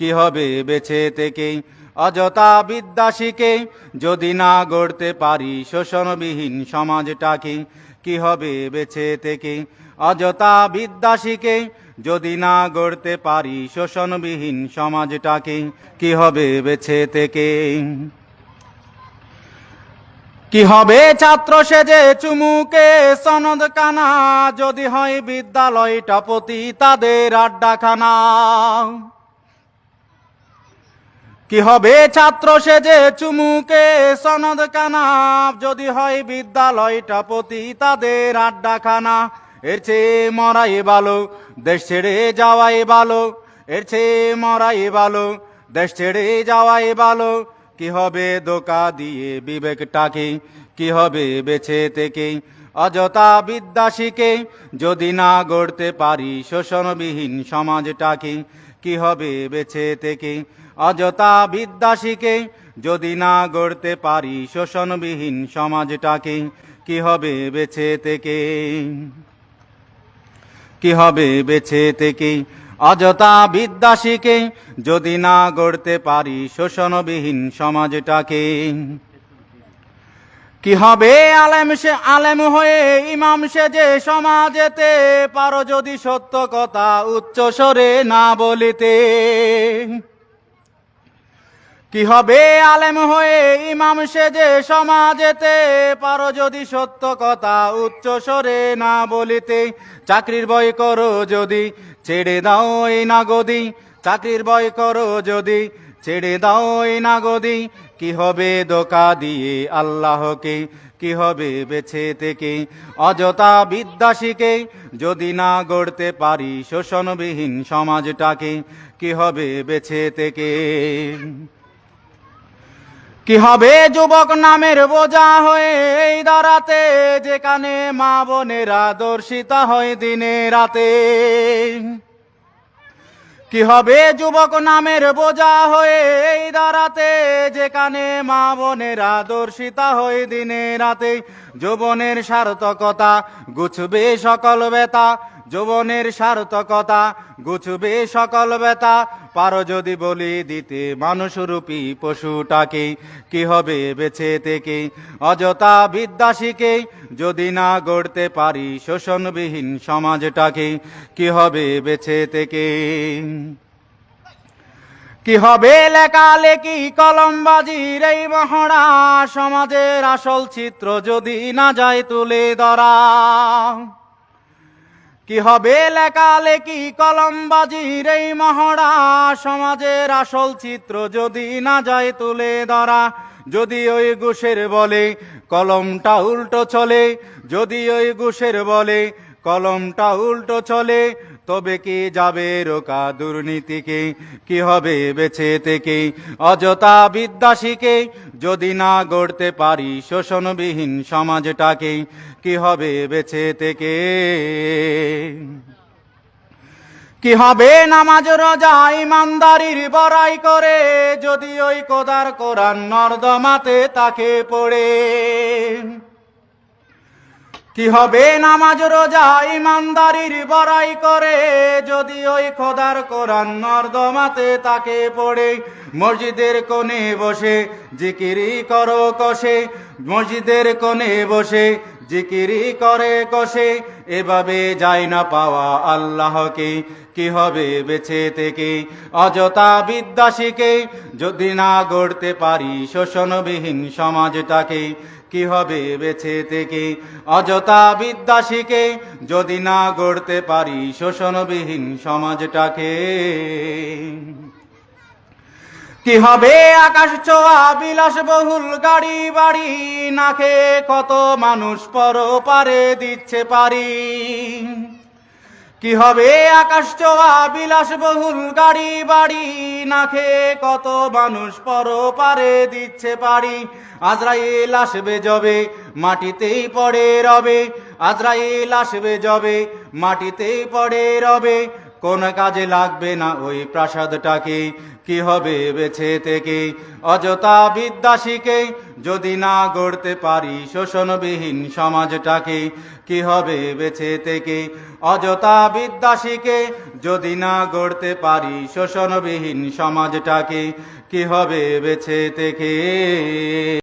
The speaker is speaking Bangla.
কি হবে বেছে থেকে? অযথা বিদ্যা শিখে যদি না গড়তে পারি শোষণবিহীন সমাজটাকে, কি হবে বেছে থেকে? অযথা বিদ্যা শিখে যদি না গড়তে পারি শোষণবিহীন সমাজটাকে, কি হবে বেছে থেকে? কি হবে ছাত্র সেজে চুমুকে? সনদ কানা যদি হয় বিদ্যালয়টা প্রতি তাদের আড্ডাখানা। কি হবে ছাত্র সেজে চুমুকে সনদ কানা? যদি হয় বিদ্যালয়টা প্রতি তাদের আড্ডাখানা। এর চেয়ে মরাই ভালো, দেশ ছেড়ে যাওয়াই ভালো। এর চেয়ে মরাই ভালো, দেশ ছেড়ে যাওয়াই ভালো। কি হবে দোকা দিয়ে বিবেকটাকে? কি হবে বেছে থেকে? অযথা বিদ্যা শিখে যদি না গড়তে পারি শোষণবিহীন সমাজটাকে, কি হবে বেছে থেকে? অযথা বিদ্যা শিখে যদি না গড়তে পারি শোষণবিহীন সমাজটাকে, কি হবে বেছে থেকে? কি হবে বেছে থেকে? অযথা বিদ্যা শিখে যদি না গড়তে পারি শোষণবিহীন সমাজটাকে কি হবে? আলেম সে আলেম হয়ে, ইমাম সে যে সমাজেতে, পারো যদি সত্য কথা উচ্চ স্বরে না বলিতে। কি হবে? আলেম হয়ে, ইমাম সে যে সমাজেতে, পারো যদি সত্য কথা উচ্চ স্বরে না বলিতে। চাকরির ভয় করো যদি, ছেড়ে দাও এই নাগদি। চাকরির বয় করো যদি ছেড়ে দাও এই নাগদি। কি হবে দোকা দিয়ে আল্লাহকে? কি হবে বেছে থেকে? অযথা বিদ্যাসীকে যদি না গড়তে পারি শোষণবিহীন সমাজটাকে, কি হবে বেছে থেকে? কি হবে যুবক নামের বোঝা হয়ে দাঁড়াতে? যেখানে মা বোনেরা দর্শিতা হয় দিনে রাতে। কি হবে যুবক নামের বোঝা হয়ে দাঁড়াতে যেখানে মা বোনের আদর্শিতা হয়ে দিনে রাতে, যৌবনের সার্থকতা গুছবে সকল বেতা যৌবনের সার্থকতা, গুছবে সকল বেতা পারো যদি বলি দিতে মানুষরূপী পশুটাকে, কি হবে বেছে থেকে? অযথা বিদ্যা শিখে যদি না গড়তে পারি শোষণবিহীন সমাজটাকে, কি হবে বেছে থেকে? কি হবে লেখালেখি, কলমবাজির এই মহড়া? সমাজের আসল চিত্র যদি না যায় তুলে ধরা। কি হবে লেখালেখি কলমবাজির এই মহড়া? সমাজের আসল চিত্র যদি না যায় তুলে ধরা, যদি ওই ঘুষের বলে কলমটা উল্টো চলে, যদি ওই ঘুষের বলে কলমটা উল্টো চলে তবে কি যাবে রোকা দুর্নীতিকে? কি হবে বেছে থেকে? অযথা বিদ্যা শিখে যদি না গড়তে পারি শোষণবিহীন সমাজটাকে, কি হবে বেছে থেকে? কি হবে নামাজ, রোজা, ইমানদারির বড়াই করে যদি ওই কোদার কোরআন নর্দমাতে তাকে পড়ে? কি হবে নামাজ, রোজা, ইমানদারির বড়াই করে? যদি ওই খোদার কোরআন নর্দমাতে তাকে পড়ে, মসজিদের কোণে বসে জিকিরি করো কষে, মসজিদের কোণে বসে জিকিরি করে কষে, এভাবে যায় না পাওয়া আল্লাহকে। কি হবে বেছে থেকে? অযথা বিদ্যাসীকে যদি না গড়তে পারি শোষণবিহীন সমাজটাকে কি হবে বেছে থেকে? অযথা বিদ্যা শিখে যদি না গড়তে পারি শোষণবিহীন সমাজটাকে। কি হবে আকাশ ছোঁয়া বিলাস বহুল গাড়ি বাড়ি নাখে কত মানুষ পর পারে দিচ্ছে পারি। কি হবে? আকাশ ছোঁয়া বিলাস বহুল গাড়ি বাড়ি, না খেয়ে কত মানুষ পর পারে দিচ্ছে পারি আজরাইল আসবে জবে মাটিতেই পড়ে রবে। আজরাইল আসবে জবে মাটিতেই পড়ে রবে। কোন কাজে লাগবে না ওই প্রাসাদটাকে কি? হবে বেছে থেকে? অযথা বিদ্যা শিখে যদি না গড়তে পারি শোষণবিহীন সমাজটাকে, কি হবে বেছে থেকে? অযথা বিদ্যা শিখে যদি না গড়তে পারি শোষণবিহীন সমাজটাকে, কি হবে বেছে থেকে?